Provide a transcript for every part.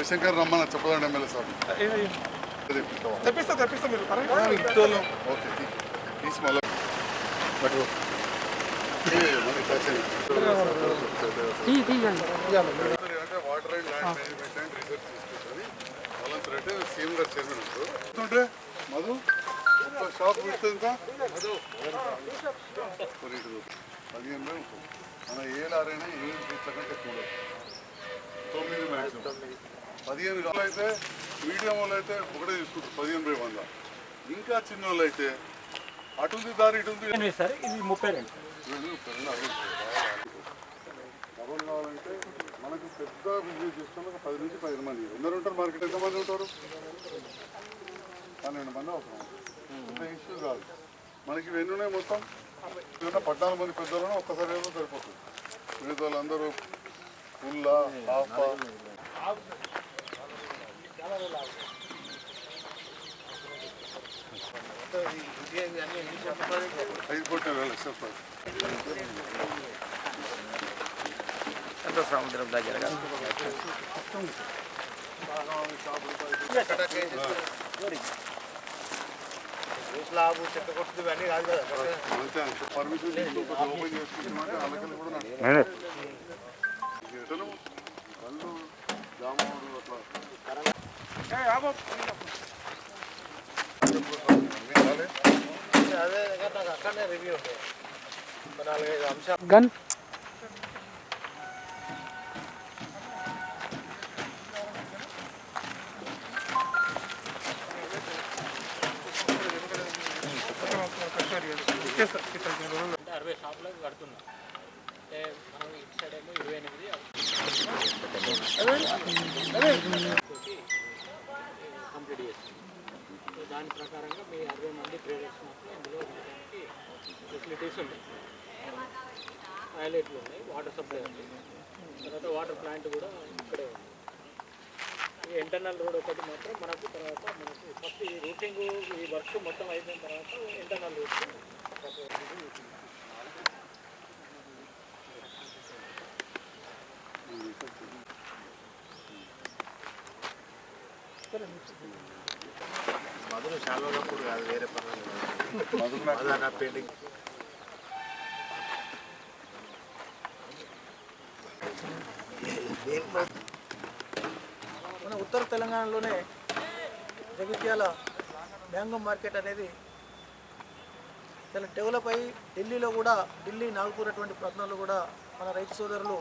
రవిశంకర్ రమ్మని చెప్పదండి MLA sir? తెప్పిస్తా తెప్పిస్తా మీరు. ఓకే తీసి మళ్ళీ. Water and land management and research తీసుకుంటుంది. వాళ్ళంతా అంటే సీఎం గారు చైర్మన్ ఉంటారు. ఉంటుంటే మధు షాప్ పదిహేను వేలు ఉంటుంది. మన ఏ లారైనా ఏడు ఫీట్ల కంటే ఎక్కువ ఉండదు తొమ్మిది మ్యాక్సిమం పదిహేను కాళ్ళు అయితే మీడియం వాళ్ళు అయితే ఒకటే తీసుకుంటారు పదిహేను వేలు వంద. ఇంకా చిన్న వాళ్ళు అయితే అటు ఉంది దారి ఇటు ఉంది ఎనిమిది సార్ ఇది ముప్పై రెండు. వీళ్ళు డబుల్ కావాలంటే మనకు పెద్ద బిజినెస్ చేస్తున్న పది నుంచి పదిహేను మంది. ఎందరు ఉంటారు? మార్కెట్ ఎంతమంది ఉంటారు? పన్నెండు మంది అవసరం ఇష్యూ కాదు. మనకి ఇవన్నీ ఉన్నాయి మొత్తం? ఏదైనా పద్నాలుగు మంది పెద్దలను ఒక్కసారి ఏదో సరిపోతుంది. మిగతా వాళ్ళందరూ ఫుల్ హాఫ్ ఐదు కోట్ల వేలు చెప్పాలి ఎంత సముద్రం దగ్గర స్లాబ్ చెక్క కాదు కదా పర్మిషన్ గన్ అంటే అరవై షాపులకు కడుతున్నాం అంటే మనం ఇటు సైడ్ ఏమో ఇరవై ఎనిమిది తోటి చేస్తుంది సో దాని ప్రకారంగా మీ అరవై మంది ట్రేడర్స్ మాత్రం ఇందులో ఉండడానికి ఫెసిలిటీస్ ఉన్నాయి టాయిలెట్లు ఉన్నాయి వాటర్ సప్లై ఉంది. తర్వాత వాటర్ ప్లాంట్ కూడా ఇక్కడే ఉంది. ఈ ఇంటర్నల్ రోడ్ ఒకటి మాత్రం మనకు తర్వాత మనకు ఫస్ట్ ఈ రూటింగ్ ఈ వర్క్ మొత్తం అయిపోయిన తర్వాత ఇంటర్నల్ రూట్ వేరే పనులు నా పెయింటింగ్ మన ఉత్తర తెలంగాణలోనే జగిత్యాల మ్యాంగో మార్కెట్ అనేది చాలా డెవలప్ అయ్యి ఢిల్లీలో కూడా ఢిల్లీ నాగపూర్ అటువంటి ప్రాంతాల్లో కూడా మన రైతు సోదరులు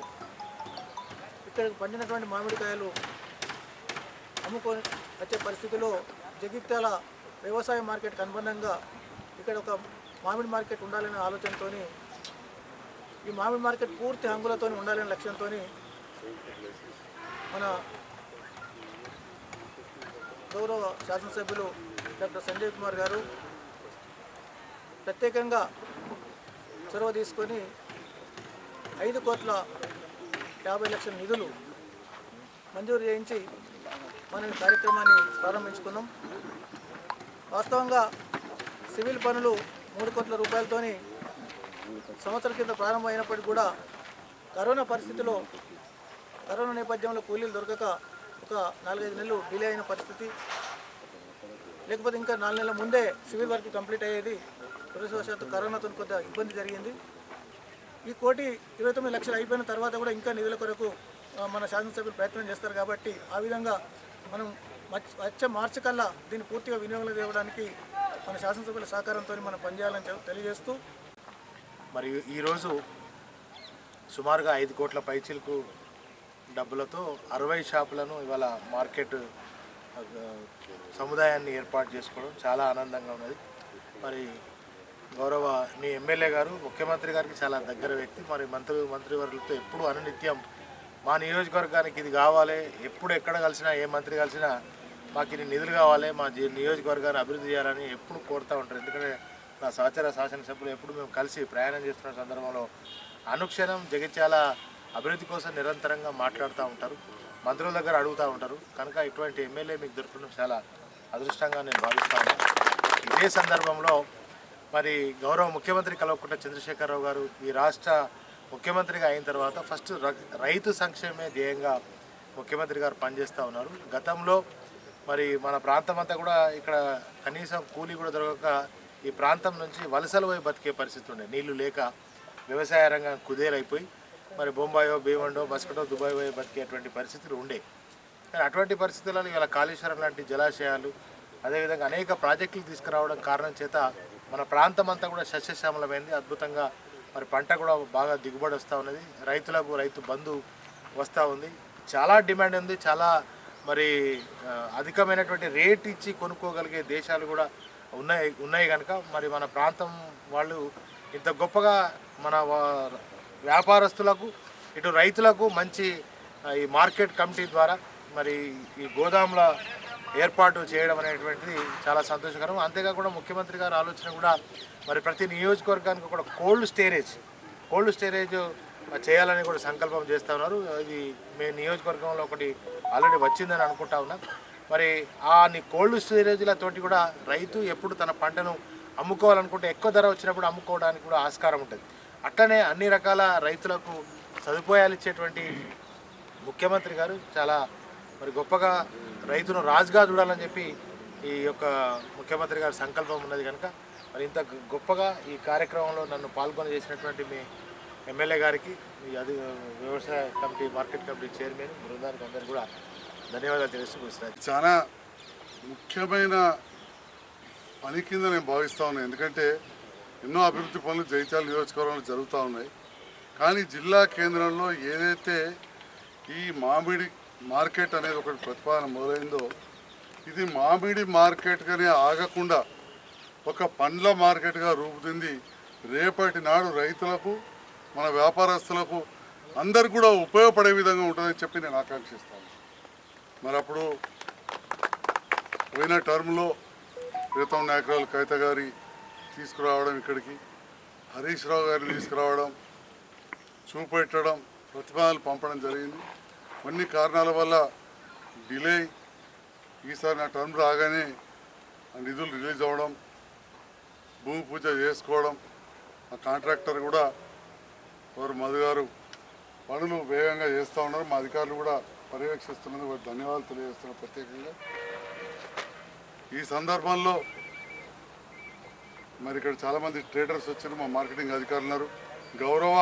ఇక్కడికి పండినటువంటి మామిడికాయలు అమ్ముకొని వచ్చే పరిస్థితిలో జగిత్యాల వ్యవసాయ మార్కెట్కి అనుబంధంగా ఇక్కడ ఒక మామిడి మార్కెట్ ఉండాలనే ఆలోచనతో ఈ మామిడి మార్కెట్ పూర్తి హంగులతో ఉండాలనే లక్ష్యంతో మన గౌరవ శాసనసభ్యులు డాక్టర్ సంజయ్ కుమార్ గారు ప్రత్యేకంగా చొరవ తీసుకొని ఐదు కోట్ల యాభై లక్షల నిధులు మంజూరు చేయించి మనం ఈ కార్యక్రమాన్ని ప్రారంభించుకున్నాం. వాస్తవంగా సివిల్ పనులు మూడు కోట్ల రూపాయలతోని సంవత్సరం కింద ప్రారంభమైనప్పటికీ కూడా కరోనా పరిస్థితిలో కరోనా నేపథ్యంలో కూలీలు దొరకక ఒక నాలుగైదు నెలలు డిలే అయిన పరిస్థితి. లేకపోతే ఇంకా నాలుగు నెలల ముందే సివిల్ వర్క్ కంప్లీట్ అయ్యేది దురదృష్టవశాత్తు కరోనాతో కొంత ఇబ్బంది జరిగింది. ఈ కోటి ఇరవై తొమ్మిది లక్షలు అయిపోయిన తర్వాత కూడా ఇంకా నిధుల కొరకు మన శాసనసభ్యులు ప్రయత్నం చేస్తారు కాబట్టి ఆ విధంగా మనం వచ్చే మార్చి కల్లా దీన్ని పూర్తిగా వినియోగంలో తేవడానికి మన శాసనసభ్యుల సహకారంతో మనం పనిచేయాలని తెలియజేస్తూ మరియు ఈరోజు సుమారుగా ఐదు కోట్ల పైచిలకు డబ్బులతో అరవై షాపులను ఇవాళ మార్కెట్ సముదాయాన్ని ఏర్పాటు చేసుకోవడం చాలా ఆనందంగా ఉన్నది. మరి గౌరవ మీ ఎమ్మెల్యే గారు ముఖ్యమంత్రి గారికి చాలా దగ్గర వ్యక్తి. మరి మంత్రి మంత్రివర్యులతో ఎప్పుడు అనునిత్యం మా నియోజకవర్గానికి ఇది కావాలి. ఎప్పుడు ఎక్కడ కలిసినా ఏ మంత్రి కలిసినా మాకు ఇది నిధులు కావాలి మా జీ- నియోజకవర్గాన్ని అభివృద్ధి చేయాలని ఎప్పుడు కోరుతూ ఉంటారు. ఎందుకంటే నా సహచర శాసనసభ్యులు ఎప్పుడు మేము కలిసి ప్రయాణం చేస్తున్న సందర్భంలో అనుక్షణం జగిత్యాల అభివృద్ధి కోసం నిరంతరంగా మాట్లాడుతూ ఉంటారు మంత్రుల దగ్గర అడుగుతూ ఉంటారు. కనుక ఇటువంటి ఎమ్మెల్యే మీకు దొరకడం చాలా అదృష్టంగా నేను భావిస్తాను ఇదే సందర్భంలో మరి గౌరవ ముఖ్యమంత్రి కలవకుండా చంద్రశేఖరరావు గారు ఈ రాష్ట్ర ముఖ్యమంత్రిగా అయిన తర్వాత ఫస్ట్ రైతు సంక్షేమే ధ్యేయంగా ముఖ్యమంత్రి గారు పనిచేస్తూ ఉన్నారు. గతంలో మరి మన ప్రాంతం అంతా కూడా ఇక్కడ కనీసం కూలీ కూడా దొరకక ఈ ప్రాంతం నుంచి వలసలు పోయి బతికే పరిస్థితి ఉండే. నీళ్ళు లేక వ్యవసాయ రంగం కుదేలైపోయి మరి బొంబాయో భీమండో మస్కటో దుబాయ్ పోయి బతికేటువంటి పరిస్థితులు ఉండే. కానీ అటువంటి పరిస్థితులలో ఇవాళ కాళేశ్వరం లాంటి జలాశయాలు అదేవిధంగా అనేక ప్రాజెక్టులు తీసుకురావడం కారణం చేత మన ప్రాంతం అంతా కూడా సస్యశ్యామలమైంది. అద్భుతంగా మరి పంట కూడా బాగా దిగుబడి వస్తూ ఉన్నది. రైతులకు రైతు బంధు వస్తూ ఉంది. చాలా డిమాండ్ ఉంది. చాలా మరి అధికమైనటువంటి రేట్ ఇచ్చి కొనుక్కోగలిగే దేశాలు కూడా ఉన్నాయి ఉన్నాయి కనుక మరి మన ప్రాంతం వాళ్ళు ఇంత గొప్పగా మన వ్యాపారస్తులకు ఇటు రైతులకు మంచి ఈ మార్కెట్ కమిటీ ద్వారా మరి ఈ గోదాముల ఏర్పాటు చేయడం అనేటువంటిది చాలా సంతోషకరం. అంతేకాకుండా ముఖ్యమంత్రి గారి ఆలోచన కూడా మరి ప్రతి నియోజకవర్గానికి కూడా కోల్డ్ స్టోరేజ్ కోల్డ్ స్టోరేజ్ చేయాలని కూడా సంకల్పం చేస్తూ ఉన్నారు. ఇది మీ నియోజకవర్గంలో ఒకటి ఆల్రెడీ వచ్చిందని అనుకుంటా ఉన్నా. మరి ఆ కోల్డ్ స్టోరేజ్లతోటి కూడా రైతు ఎప్పుడు తన పంటను అమ్ముకోవాలనుకుంటే ఎక్కువ ధర వచ్చినప్పుడు అమ్ముకోవడానికి కూడా ఆస్కారం ఉంటుంది. అట్లనే అన్ని రకాల రైతులకు సదుపాయాలు ఇచ్చేటువంటి ముఖ్యమంత్రి గారు చాలా మరి గొప్పగా రైతును రాజుగా చూడాలని చెప్పి ఈ యొక్క ముఖ్యమంత్రి గారి సంకల్పం ఉన్నది కనుక మరి ఇంత గొప్పగా ఈ కార్యక్రమంలో నన్ను పాల్గొని చేసినటువంటి మీ ఎమ్మెల్యే గారికి అది వ్యవసాయ కమిటీ మార్కెట్ కమిటీ చైర్మన్ బృందానికి అందరికీ కూడా ధన్యవాదాలు తెలుసుకొస్తున్నారు చాలా ముఖ్యమైన పని కింద నేను భావిస్తా ఉన్నాను ఎందుకంటే ఎన్నో అభివృద్ధి పనులు జైత్యాల నియోజకవర్గంలో జరుగుతూ ఉన్నాయి. కానీ జిల్లా కేంద్రంలో ఏదైతే ఈ మామిడి మార్కెట్ అనేది ఒకటి ప్రతిపాదన మొదలైందో ఇది మామిడి మార్కెట్గానే ఆగకుండా ఒక పండ్ల మార్కెట్గా రూపుదింది రేపటి నాడు రైతులకు మన వ్యాపారస్తులకు అందరు కూడా ఉపయోగపడే విధంగా ఉంటుందని చెప్పి నేను ఆకాంక్షిస్తాను. మరి అప్పుడు పోయిన టర్మ్లో ప్రీతం నాయకురాలు కవిత గారి తీసుకురావడం ఇక్కడికి హరీష్ రావు గారిని తీసుకురావడం చూపెట్టడం ప్రతిపాదనలు పంపడం జరిగింది. కొన్ని కారణాల వల్ల డిలే ఈసారి నా టర్మ్ రాగానే ఆ నిధులు రిలీజ్ అవ్వడం భూమి పూజ చేసుకోవడం ఆ కాంట్రాక్టర్ కూడా వారు మధు గారు పనులు వేగంగా చేస్తూ ఉన్నారు. మా అధికారులు కూడా పర్యవేక్షిస్తున్నందుకు వారికి ధన్యవాదాలు తెలియజేస్తున్నారు ప్రత్యేకంగా. ఈ సందర్భంలో మరి ఇక్కడ చాలామంది ట్రేడర్స్ వచ్చారు మా మార్కెటింగ్ అధికారులు ఉన్నారు. గౌరవ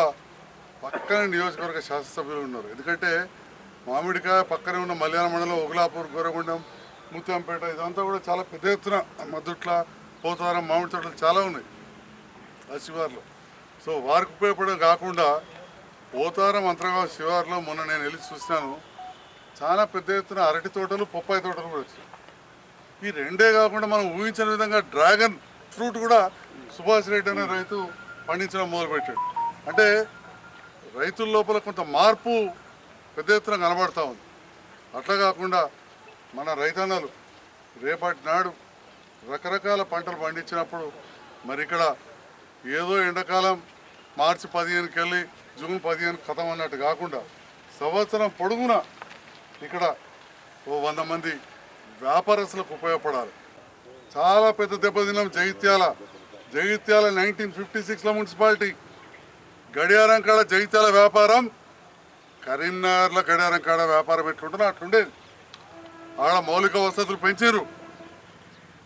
పక్కన నియోజకవర్గ శాసనసభ్యులు ఉన్నారు. ఎందుకంటే మామిడికాయ పక్కనే ఉన్న మలయాళ మండలం ఉగులాపూర్ గోరగుండం ముత్యంపేట ఇదంతా కూడా చాలా పెద్ద ఎత్తున మద్దుట్ల పోతారం మామిడి తోటలు చాలా ఉన్నాయి. ఆ శివార్లో సో వారికి ఉపయోగపడడం కాకుండా పోతారం అంతర్గా శివారులో మొన్న నేను వెళ్ళి చూసినాను. చాలా పెద్ద ఎత్తున అరటి తోటలు పప్పాయి తోటలు కూడా వచ్చాయి ఈ రెండే కాకుండా మనం ఊహించిన విధంగా డ్రాగన్ ఫ్రూట్ కూడా సుభాష్ రెడ్డి అనే రైతు పండించడం మొదలుపెట్టాడు. అంటే రైతుల లోపల కొంత మార్పు పెద్ద ఎత్తున కనబడతా ఉంది. అట్లా కాకుండా మన రైతన్నలు రేపటి నాడు రకరకాల పంటలు పండించినప్పుడు మరి ఇక్కడ ఏదో ఎండాకాలం మార్చి పదిహేనుకి వెళ్ళి జూన్ పదిహేను కథం అన్నట్టు కాకుండా సంవత్సరం పొడుగున ఇక్కడ ఓ వంద మంది వ్యాపారస్తులకు ఉపయోగపడాలి. చాలా పెద్ద దెబ్బతిన్నాం జగిత్యాల. జగిత్యాల నైన్టీన్ ఫిఫ్టీ సిక్స్లో మున్సిపాలిటీ. గడియారం కాడ జగిత్యాల వ్యాపారం. కరీంనగర్లో గడియారం కాడ వ్యాపారం ఎట్లుంటుందో అట్లుండేది. ఆడ మౌలిక వసతులు పెంచారు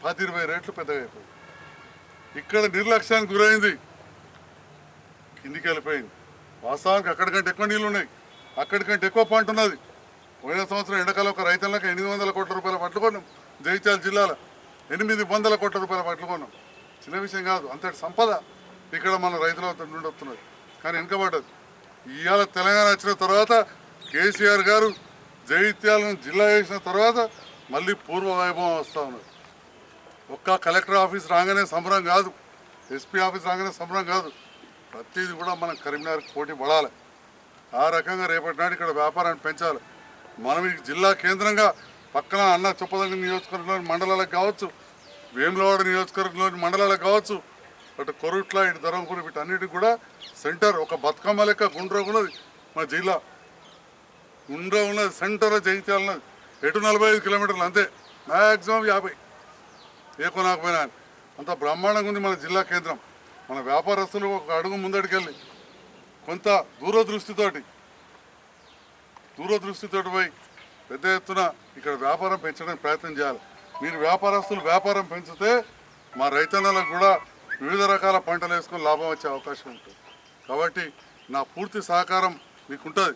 పది ఇరవై రేట్లు పెద్దగా అయిపోయింది ఇక్కడ నిర్లక్ష్యానికి గురైంది. కిందికి వెళ్ళిపోయింది. వాస్తవానికి అక్కడికంటే ఎక్కువ నీళ్ళు ఉన్నాయి అక్కడికంటే ఎక్కువ పంట ఉన్నది. పోయిన సంవత్సరం ఎండకాలం ఒక రైతులకు ఎనిమిది వందల కోట్ల రూపాయల పట్లు కొన్నాం. జగిత్యాల జిల్లాలో ఎనిమిది వందల కోట్ల రూపాయల పట్లు కొన్నాం. చిన్న విషయం కాదు అంతటి సంపద ఇక్కడ మన రైతుల నుండి వస్తున్నది. కానీ వెనుకబడ్డది. ఇవాళ తెలంగాణ వచ్చిన తర్వాత కేసీఆర్ గారు జగిత్యాలను జిల్లా చేసిన తర్వాత మళ్ళీ పూర్వ వైభవం వస్తూ ఉన్నది. ఒక్క కలెక్టర్ ఆఫీస్ రాగానే సంబరం కాదు ఎస్పీ ఆఫీస్ రాగానే సంబరం కాదు. ప్రతిదీ కూడా మనం కరీంనగర్ పోటీ పడాలి. ఆ రకంగా రేపటి నాడు ఇక్కడ వ్యాపారాన్ని పెంచాలి. మనం ఈ జిల్లా కేంద్రంగా పక్కన అన్న చొప్పదండి నియోజకవర్గంలోని మండలాలకు కావచ్చు వేములవాడ నియోజకవర్గంలోని మండలాలకు కావచ్చు అటు కొరుట్ల ఇటు ధర్మపురి వీటన్నిటికి కూడా సెంటర్ ఒక బతుకమ్మ లెక్క గుండ్ర ఉన్నది మా జిల్లా. గుండ్ర ఉన్నది సెంటర్ జగిత్యాల ఎటు నలభై ఐదు కిలోమీటర్లు అంతే. మ్యాక్సిమం యాభై. ఏ కొనకపోయినా అంత బ్రహ్మాండంగా ఉంది మన జిల్లా కేంద్రం. మన వ్యాపారస్తులు ఒక అడుగు ముందడికెళ్ళి కొంత దూరదృష్టితోటి దూరదృష్టితోటి పోయి పెద్ద ఎత్తున ఇక్కడ వ్యాపారం పెంచడానికి ప్రయత్నం చేయాలి. మీరు వ్యాపారస్తులు వ్యాపారం పెంచితే మా రైతన్నలకు కూడా వివిధ రకాల పంటలు వేసుకొని లాభం వచ్చే అవకాశం ఉంటుంది. కాబట్టి నా పూర్తి సహకారం మీకు ఉంటుంది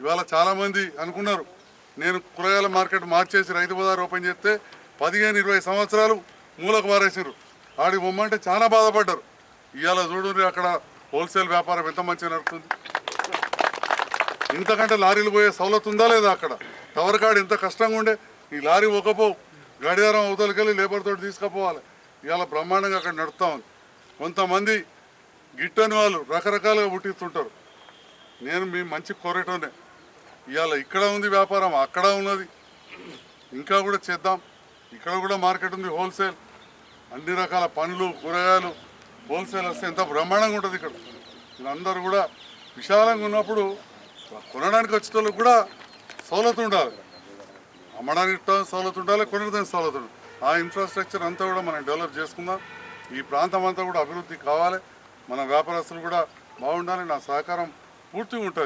ఇవాళ చాలామంది అనుకున్నారు నేను కూరగాయల మార్కెట్ మార్చేసి రైతు బజార్ ఓపెన్ చేస్తే పదిహేను ఇరవై సంవత్సరాలు మూలకు మారేసారు ఆడికి పొమ్మంటే చాలా బాధపడ్డారు. ఇవాళ చూడు అక్కడ హోల్సేల్ వ్యాపారం ఎంత మంచిగా నడుస్తుంది ఇంతకంటే లారీలు పోయే సౌలత్ ఉందా లేదా అక్కడ? టవర్ కాడ ఇంత కష్టంగా ఉండే? ఈ లారీ ఒకపో గడియారం అవతలకెళ్ళి లేబర్ తోటి తీసుకుపోవాలి. ఇవాళ బ్రహ్మాండంగా అక్కడ నడుస్తూ ఉంది. కొంతమంది గిట్టని వాళ్ళు రకరకాలుగా పుట్టిస్తుంటారు. నేను మీ మంచి కోరటోనే. ఇవాళ ఇక్కడ ఉంది వ్యాపారం అక్కడ ఉన్నది. ఇంకా కూడా చేద్దాం. ఇక్కడ కూడా మార్కెట్ ఉంది హోల్సేల్. అన్ని రకాల పండ్లు కూరగాయలు హోల్సేల్ వస్తే ఎంత బ్రహ్మాండంగా ఉంటుంది ఇక్కడ. వీళ్ళందరూ కూడా విశాలంగా ఉన్నప్పుడు కొనడానికి వచ్చే వాళ్ళకి కూడా సౌలత్ ఉండాలి. అమ్మడానికి ట- సౌలత్ ఉండాలి కొనడానికి సౌలత్ ఉండాలి. ఆ ఇన్ఫ్రాస్ట్రక్చర్ అంతా కూడా మనం డెవలప్ చేసుకుందాం. ఈ ప్రాంతం అంతా కూడా అభివృద్ధి కావాలి. మన వ్యాపారస్తులు కూడా బాగుండాలి నా సహకారం పూర్తిగా ఉంటుంది.